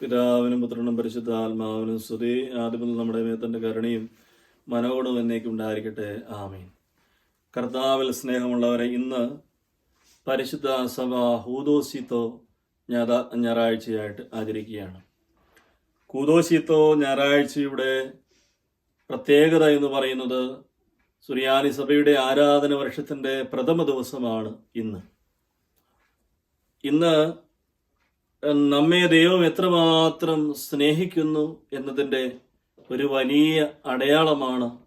പിതാവിനും പുത്രനും പരിശുദ്ധ ആത്മാവിനും സ്തുതി. ആദ്യം നമ്മുടെ മേത്തന്റെ കരുണയും മനോഗുണവും എന്നേക്കും ഉണ്ടായിരിക്കട്ടെ. ആമീൻ. കർത്താവിൽ സ്നേഹമുള്ളവരെ ഇന്ന് പരിശുദ്ധ സഭ ഹൂദോസിത്തോ ഞായറാഴ്ചയായിട്ട് ആചരിക്കുകയാണ്. കൂതോശിത്തോ ഞായറാഴ്ചയുടെ പ്രത്യേകത എന്ന് പറയുന്നത് സുറിയാനി സഭയുടെ ആരാധന വർഷത്തിന്റെ പ്രഥമ ദിവസമാണ് ഇന്ന്. ഇന്ന് നമ്മെ ദൈവം എത്രമാത്രം സ്നേഹിക്കുന്നു എന്നതിന്റെ ഒരു വലിയ അടയാളമാണ്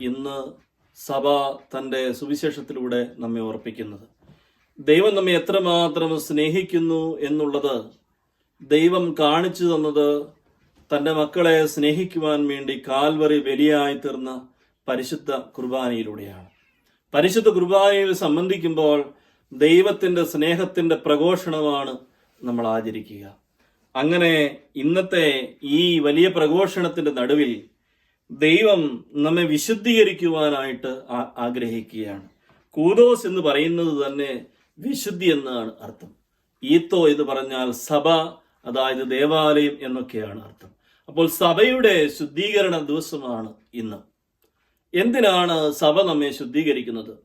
ഇന്ന് സഭ തന്റെ സുവിശേഷത്തിലൂടെ നമ്മെ ഓർപ്പിക്കുന്നത്. ദൈവം നമ്മെ എത്രമാത്രം സ്നേഹിക്കുന്നു എന്നുള്ളത് ദൈവം കാണിച്ചു തന്നത് തന്റെ മക്കളെ സ്നേഹിക്കുവാൻ വേണ്ടി കാൽവറി ബലിയായി തീർന്ന പരിശുദ്ധ കുർബാനയിലൂടെയാണ്. പരിശുദ്ധ കുർബാനയിൽ സംബന്ധിക്കുമ്പോൾ ദൈവത്തിന്റെ സ്നേഹത്തിന്റെ പ്രഘോഷണമാണ് നമ്മൾ ആചരിക്കുക അങ്ങനെ ഇന്നത്തെ ഈ വലിയ പ്രഘോഷണത്തിന്റെ നടുവിൽ ദൈവം നമ്മെ വിശുദ്ധീകരിക്കുവാനായിട്ട് ആഗ്രഹിക്കുകയാണ്. കൂതോസ് എന്ന് പറയുന്നത് തന്നെ വിശുദ്ധി എന്നാണ് അർത്ഥം. ഈത്തോ എന്ന് പറഞ്ഞാൽ സഭ അതായത് ദേവാലയം എന്നൊക്കെയാണ് അർത്ഥം. അപ്പോൾ സഭയുടെ ശുദ്ധീകരണ ദിവസമാണ് ഇന്ന്. എന്തിനാണ് സഭ നമ്മെ ശുദ്ധീകരിക്കുന്നത്?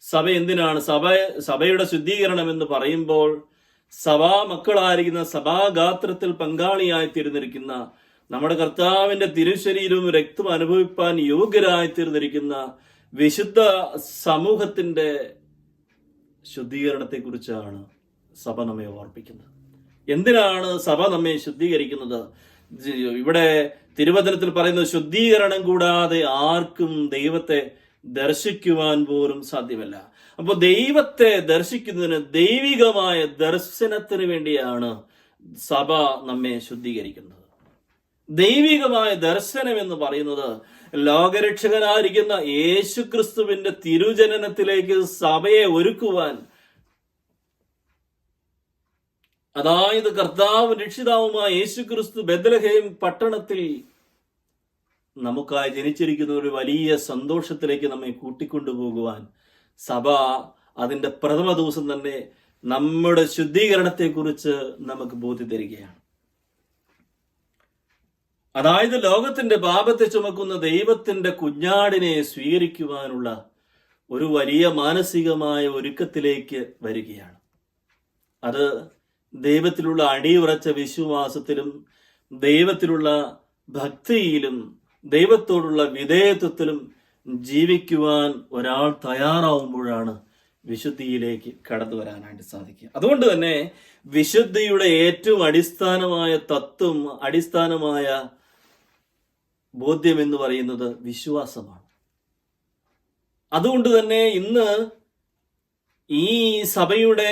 സഭ എന്തിനാണ്? സഭ സഭയുടെ ശുദ്ധീകരണം എന്ന് പറയുമ്പോൾ സഭാ മക്കളായിരിക്കുന്ന സഭാഗാത്രത്തിൽ പങ്കാളിയായി തീർന്നിരിക്കുന്ന നമ്മുടെ കർത്താവിന്റെ തിരുശരീരവും രക്തവും അനുഭവിപ്പാൻ യോഗ്യരായി തീർന്നിരിക്കുന്ന വിശുദ്ധ സമൂഹത്തിന്റെ ശുദ്ധീകരണത്തെക്കുറിച്ചാണ് സഭ നമ്മെ ഓർപ്പിക്കുന്നത്. എന്തിനാണ് സഭ നമ്മെ ശുദ്ധീകരിക്കുന്നത്? ഇവിടെ തിരുവചനത്തിൽ പറയുന്നത് ശുദ്ധീകരണം കൂടാതെ ആർക്കും ദൈവത്തെ ദർശിക്കുവാൻ പോലും സാധ്യമല്ല. അപ്പോൾ ദൈവത്തെ ദർശിക്കുന്നതിന് ദൈവികമായ ദർശനത്തിന് വേണ്ടിയാണ് സഭ നമ്മെ ശുദ്ധീകരിക്കുന്നത്. ദൈവികമായ ദർശനം എന്ന് പറയുന്നത് ലോകരക്ഷകനായിരിക്കുന്ന യേശു ക്രിസ്തുവിന്റെ തിരുജനനത്തിലേക്ക് സഭയെ ഒരുക്കുവാൻ. അതായത് കർത്താവ് രക്ഷിതാവുമായ യേശു ക്രിസ്തു ബദലഹേം പട്ടണത്തിൽ നമുക്കായി ജനിച്ചിരിക്കുന്ന ഒരു വലിയ സന്തോഷത്തിലേക്ക് നമ്മെ കൂട്ടിക്കൊണ്ടുപോകുവാൻ സഭ അതിന്റെ പ്രഥമ ദിവസം തന്നെ നമ്മുടെ ശുദ്ധീകരണത്തെക്കുറിച്ച് നമുക്ക് ബോധ്യം തരികയാണ് അതായത് ലോകത്തിന്റെ പാപത്തെ ചുമക്കുന്ന ദൈവത്തിന്റെ കുഞ്ഞാടിനെ സ്വീകരിക്കുവാനുള്ള ഒരു വലിയ മാനസികമായ ഒരുക്കത്തിലേക്ക് വരികയാണ്. അത് ദൈവത്തിലുള്ള അടിയുറച്ച വിശ്വാസത്തിലും ദൈവത്തിലുള്ള ഭക്തിയിലും ദൈവത്തോടുള്ള വിധേയത്വത്തിലും ജീവിക്കുവാൻ ഒരാൾ തയ്യാറാവുമ്പോഴാണ് വിശുദ്ധിയിലേക്ക് കടന്നു വരാനായിട്ട് സാധിക്കുക. അതുകൊണ്ട് തന്നെ വിശുദ്ധിയുടെ ഏറ്റവും അടിസ്ഥാനമായ തത്വം അടിസ്ഥാനമായ ബോധ്യം എന്ന് പറയുന്നത് വിശ്വാസമാണ്. അതുകൊണ്ട് തന്നെ ഇന്ന് ഈ സഭയുടെ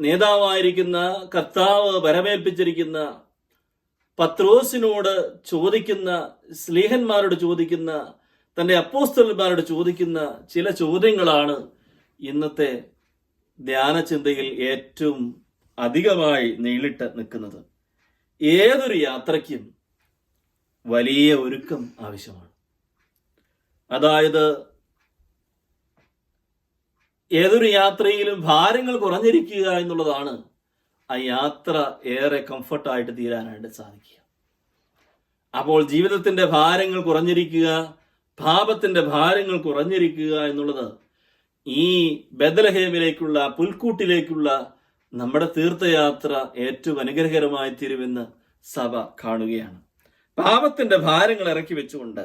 നേതാവായിരിക്കുന്ന കർത്താവ് വരവേൽപ്പിച്ചിരിക്കുന്ന പത്രോസിനോട് ചോദിക്കുന്ന സ്ലീഹന്മാരോട് ചോദിക്കുന്ന തന്റെ അപ്പോസ്തലന്മാരോട് ചോദിക്കുന്ന ചില ചോദ്യങ്ങളാണ് ഇന്നത്തെ ധ്യാനചിന്തയിൽ ഏറ്റവും അധികമായി നീളിട്ട് നിൽക്കുന്നത്. ഏതൊരു യാത്രയ്ക്കും വലിയ ഒരുക്കം ആവശ്യമാണ്. അതായത് ഏതൊരു യാത്രയിലും ഭാരങ്ങൾ കുറഞ്ഞിരിക്കുക എന്നുള്ളതാണ് ആ യാത്ര ഏറെ കംഫർട്ടായിട്ട് തീരാനായിട്ട് സാധിക്കുക. അപ്പോൾ ജീവിതത്തിന്റെ ഭാരങ്ങൾ കുറഞ്ഞിരിക്കുക പാപത്തിന്റെ ഭാരങ്ങൾ കുറഞ്ഞിരിക്കുക എന്നുള്ളത് ഈ ബദലഹേമിലേക്കുള്ള പുൽക്കൂട്ടിലേക്കുള്ള നമ്മുടെ തീർത്ഥയാത്ര ഏറ്റവും അനുഗ്രഹകരമായി തീരുമെന്ന് സഭ കാണുകയാണ്. പാപത്തിന്റെ ഭാരങ്ങൾ ഇറക്കി വെച്ചുകൊണ്ട്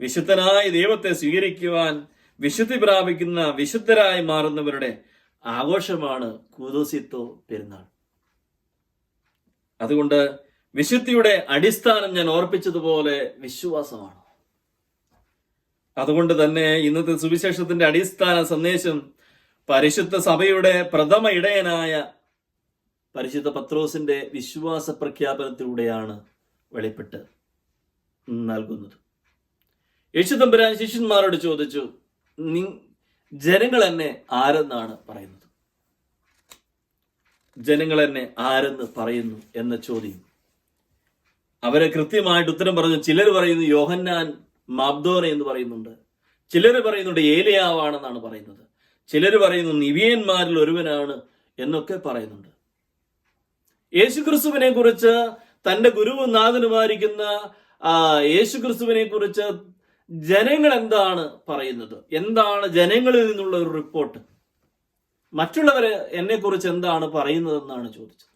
വിശുദ്ധനായ ദൈവത്തെ സ്വീകരിക്കുവാൻ വിശുദ്ധി പ്രാപിക്കുന്ന വിശുദ്ധരായി മാറുന്നവരുടെ ആഘോഷമാണ് കൂതോസിത്തോ പെരുന്നാൾ. അതുകൊണ്ട് വിശുദ്ധിയുടെ അടിസ്ഥാനം ഞാൻ ഓർപ്പിച്ചതുപോലെ വിശ്വാസമാണ്. അതുകൊണ്ട് തന്നെ ഇന്നത്തെ സുവിശേഷത്തിന്റെ അടിസ്ഥാന സന്ദേശം പരിശുദ്ധ സഭയുടെ പ്രഥമ ഇടയനായ പരിശുദ്ധ പത്രോസിന്റെ വിശ്വാസ പ്രഖ്യാപനത്തിലൂടെയാണ് വെളിപ്പെട്ട് നൽകുന്നത്. യേശുദമ്പുരാൻ ശിഷ്യന്മാരോട് ചോദിച്ചു ജനങ്ങൾ എന്നെ ആരെന്നാണ് പറയുന്നത്? ജനങ്ങൾ എന്നെ ആരെന്ന് പറയുന്നു എന്ന ചോദ്യം. അവരെ കൃത്യമായിട്ട് ഉത്തരം പറഞ്ഞു ചിലർ പറയുന്നു യോഹന്നാൻ മാബ്ദോന എന്ന് പറയുന്നുണ്ട്. ചിലർ പറയുന്നുണ്ട് ഏലിയാവാണെന്നാണ് പറയുന്നത്. ചിലർ പറയുന്നു നിവിയന്മാരിൽ ഒരുവനാണ് എന്നൊക്കെ പറയുന്നുണ്ട്. യേശുക്രിസ്തുവിനെ കുറിച്ച് തന്റെ ഗുരുവും നാഥനുമായിരിക്കുന്ന യേശുക്രിസ്തുവിനെ കുറിച്ച് ജനങ്ങൾ എന്താണ് പറയുന്നത്? എന്താണ് ജനങ്ങളിൽ നിന്നുള്ള ഒരു റിപ്പോർട്ട്? മറ്റുള്ളവര് എന്നെക്കുറിച്ച് എന്താണ് പറയുന്നതെന്നാണ് ചോദിച്ചത്.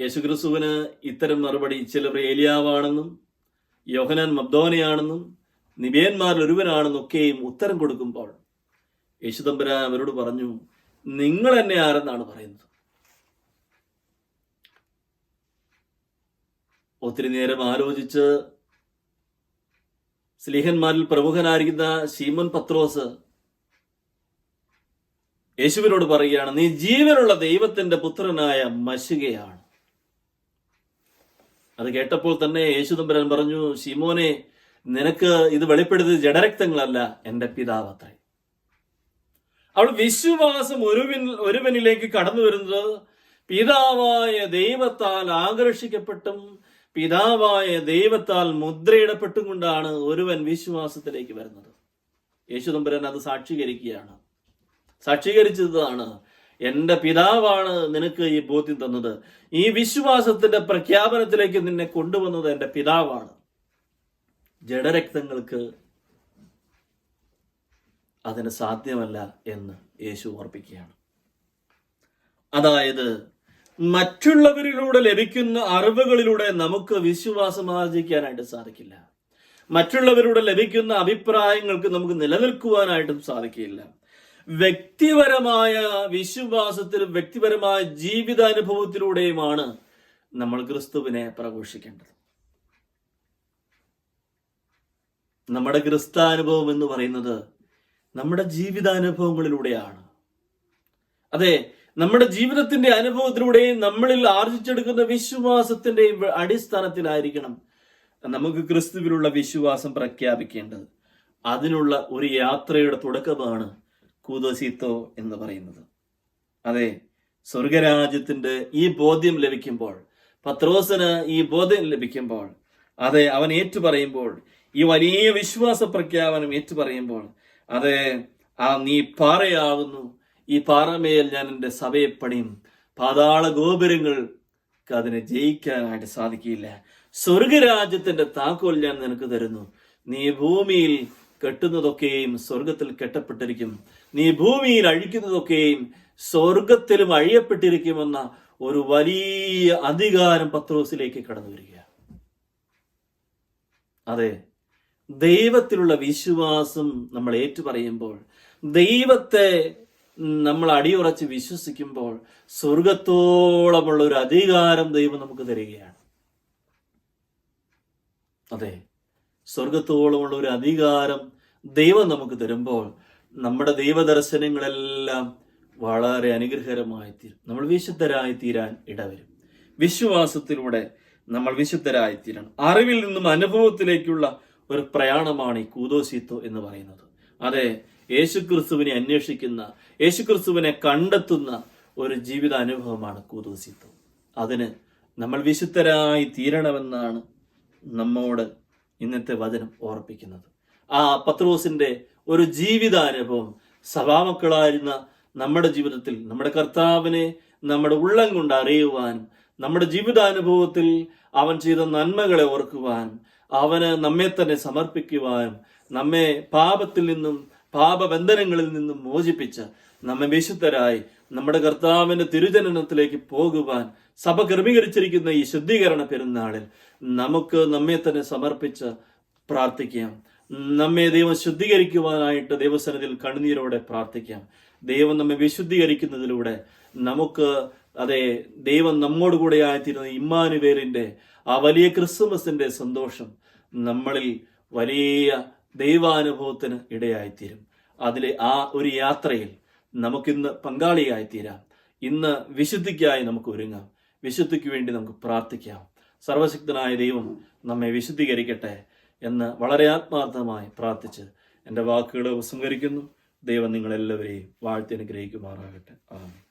യേശുക്രിസ്തുവിന് ഇത്തരം മറുപടി ചിലർ ഏലിയാവാണെന്നും യോഹനാൻ മബ്ദോനയാണെന്നും നിബിയന്മാരിൽ ഒരുവനാണെന്നൊക്കെയും ഉത്തരം കൊടുക്കുമ്പോൾ യേശുദമ്പര അവരോട് പറഞ്ഞു നിങ്ങൾ എന്നെ ആരെന്നാണ് പറയുന്നത്? ഒത്തിരി നേരം ആലോചിച്ച് സ്ലീഹന്മാരിൽ പ്രമുഖനായിരിക്കുന്ന ശീമൻ പത്രോസ് യേശുവിനോട് പറയുകയാണ് നീ ജീവനുള്ള ദൈവത്തിന്റെ പുത്രനായ മശുകയാണ് അത് കേട്ടപ്പോൾ തന്നെ യേശുദമ്പരൻ പറഞ്ഞു ശിമോനെ നിനക്ക് ഇത് വെളിപ്പെടുത്തിയത് ജഡരക്തങ്ങളല്ല എന്റെ പിതാവ് അത്രേ. അവൾ വിശ്വാസം ഒരുവിൻ ഒരുവനിലേക്ക് കടന്നു വരുന്നത് പിതാവായ ദൈവത്താൽ ആകർഷിക്കപ്പെട്ടും പിതാവായ ദൈവത്താൽ മുദ്രയിടപ്പെട്ടും കൊണ്ടാണ് ഒരുവൻ വിശ്വാസത്തിലേക്ക് വരുന്നത്. യേശുദമ്പരൻ അത് സാക്ഷീകരിക്കുകയാണ്. സാക്ഷീകരിച്ചതാണ്. എന്റെ പിതാവാണ് നിനക്ക് ഈ ബോധ്യം തന്നത്. ഈ വിശ്വാസത്തിന്റെ പ്രഖ്യാപനത്തിലേക്ക് നിന്നെ കൊണ്ടുവന്നത് എന്റെ പിതാവാണ്. ജഡരക്തങ്ങൾക്ക് അതിന് സാധ്യമല്ല എന്ന് യേശു ഓർപ്പിക്കുകയാണ്. അതായത് മറ്റുള്ളവരിലൂടെ ലഭിക്കുന്ന അറിവുകളിലൂടെ നമുക്ക് വിശ്വാസം ആർജിക്കാനായിട്ട് സാധിക്കില്ല. മറ്റുള്ളവരിലൂടെ ലഭിക്കുന്ന അഭിപ്രായങ്ങൾക്ക് നമുക്ക് നിലനിൽക്കുവാനായിട്ടും സാധിക്കില്ല. വ്യക്തിപരമായ വിശ്വാസത്തിലും വ്യക്തിപരമായ ജീവിതാനുഭവത്തിലൂടെയുമാണ് നമ്മൾ ക്രിസ്തുവിനെ പ്രഘോഷിക്കേണ്ടത്. നമ്മുടെ ക്രിസ്താനുഭവം എന്ന് പറയുന്നത് നമ്മുടെ ജീവിതാനുഭവങ്ങളിലൂടെയാണ്. അതെ നമ്മുടെ ജീവിതത്തിന്റെ അനുഭവത്തിലൂടെയും നമ്മളിൽ ആർജിച്ചെടുക്കുന്ന വിശ്വാസത്തിന്റെയും അടിസ്ഥാനത്തിലായിരിക്കണം നമുക്ക് ക്രിസ്തുവിലുള്ള വിശ്വാസം പ്രഖ്യാപിക്കേണ്ടത്. അതിനുള്ള ഒരു യാത്രയുടെ തുടക്കമാണ് കൂതോസീത്തോ എന്ന് പറയുന്നത്. അതെ സ്വർഗരാജ്യത്തിന്റെ ഈ ബോധ്യം ലഭിക്കുമ്പോൾ പത്രോസന് ഈ ബോധ്യം ലഭിക്കുമ്പോൾ അതെ അവൻ ഏറ്റു പറയുമ്പോൾ ഈ വലിയ വിശ്വാസ പ്രഖ്യാപനം ഏറ്റു പറയുമ്പോൾ അതെ ആ നീ പാറയാകുന്നു ഈ പാറമേൽ ഞാൻ എന്റെ സഭയെ പണിയും പാതാള ഗോപുരങ്ങൾക്ക് അതിനെ ജയിക്കാനായിട്ട് സാധിക്കില്ല. സ്വർഗരാജ്യത്തിന്റെ താക്കോൽ ഞാൻ നിനക്ക് തരുന്നു. നീ ഭൂമിയിൽ കെട്ടുന്നതൊക്കെയും സ്വർഗത്തിൽ കെട്ടപ്പെട്ടിരിക്കും. നീ ഭൂമിയിൽ അഴിക്കുന്നതൊക്കെയും സ്വർഗത്തിലും അഴിയപ്പെട്ടിരിക്കുമെന്ന ഒരു വലിയ അധികാരം പത്രോസിലേക്ക് കടന്നു വരിക. അതെ ദൈവത്തിലുള്ള വിശ്വാസം നമ്മൾ ഏറ്റുപറയുമ്പോൾ ദൈവത്തെ നമ്മൾ അടിയുറച്ച് വിശ്വസിക്കുമ്പോൾ സ്വർഗത്തോളമുള്ള ഒരു അധികാരം ദൈവം നമുക്ക് തരികയാണ്. അതെ സ്വർഗത്തോളമുള്ള ഒരു അധികാരം ദൈവം നമുക്ക് തരുമ്പോൾ നമ്മുടെ ദൈവദർശനങ്ങളെല്ലാം വളരെ അനുഗ്രഹകരമായി തീരും നമ്മൾ വിശുദ്ധരായി തീരാൻ ഇടവരും. വിശ്വാസത്തിലൂടെ നമ്മൾ വിശുദ്ധരായി തീരണം അറിവിൽ നിന്നും അനുഭവത്തിലേക്കുള്ള ഒരു പ്രയാണമാണ് ഈ കൂതോശിത്വ എന്ന് പറയുന്നത്. അതെ യേശുക്രിസ്തുവിനെ അന്വേഷിക്കുന്ന യേശുക്രിസ്തുവിനെ കണ്ടെത്തുന്ന ഒരു ജീവിത അനുഭവമാണ് കൂതോശിത്വം അതിന് നമ്മൾ വിശുദ്ധരായി തീരണമെന്നാണ് നമ്മോട് ഇന്നത്തെ വചനം ഓർപ്പിക്കുന്നത്. ആ പത്രോസിന്റെ ഒരു ജീവിതാനുഭവം സഭാമക്കളായിരുന്ന നമ്മുടെ ജീവിതത്തിൽ നമ്മുടെ കർത്താവിനെ നമ്മുടെ ഉള്ളം കൊണ്ട് അറിയുവാനും നമ്മുടെ ജീവിതാനുഭവത്തിൽ അവൻ ചെയ്ത നന്മകളെ ഓർക്കുവാനും അവന് നമ്മെ തന്നെ സമർപ്പിക്കുവാനും നമ്മെ പാപത്തിൽ നിന്നും പാപബന്ധനങ്ങളിൽ നിന്നും മോചിപ്പിച്ച് നമ്മെ വിശുദ്ധരായി നമ്മുടെ കർത്താവിന്റെ തിരുജനനത്തിലേക്ക് പോകുവാൻ സഭ ക്രമീകരിച്ചിരിക്കുന്ന ഈ ശുദ്ധീകരണ പെരുന്നാളിൽ നമുക്ക് നമ്മെ തന്നെ സമർപ്പിച്ച് പ്രാർത്ഥിക്കാം. നമ്മെ ദൈവം ശുദ്ധീകരിക്കുവാനായിട്ട് ദൈവസനത്തിൽ കണ്ണുനീരോടെ പ്രാർത്ഥിക്കാം. ദൈവം നമ്മെ വിശുദ്ധീകരിക്കുന്നതിലൂടെ നമുക്ക് അതെ ദൈവം നമ്മോടുകൂടെ ആയിത്തീരുന്ന ഇമ്മാനുവേലിന്റെ ആ വലിയ ക്രിസ്മസിന്റെ സന്തോഷം നമ്മളിൽ വലിയ ദൈവാനുഭവത്തിന് ഇടയായിത്തീരും. അതിലെ ആ ഒരു യാത്രയിൽ നമുക്കിന്ന് പങ്കാളിയായിത്തീരാം. ഇന്ന് വിശുദ്ധിക്കായി നമുക്ക് ഒരുങ്ങാം. വിശുദ്ധിക്ക് വേണ്ടി നമുക്ക് പ്രാർത്ഥിക്കാം. സർവശക്തനായ ദൈവം നമ്മെ വിശുദ്ധീകരിക്കട്ടെ എന്ന് വളരെ ആത്മാർത്ഥമായി പ്രാർത്ഥിച്ച് എന്റെ വാക്കുകൾ ഉപസംഹരിക്കുന്നു. ദൈവം നിങ്ങളെല്ലാവരെയും വാഴ്ത്തി അനുഗ്രഹിക്കുമാറാകട്ടെ. ആമേൻ.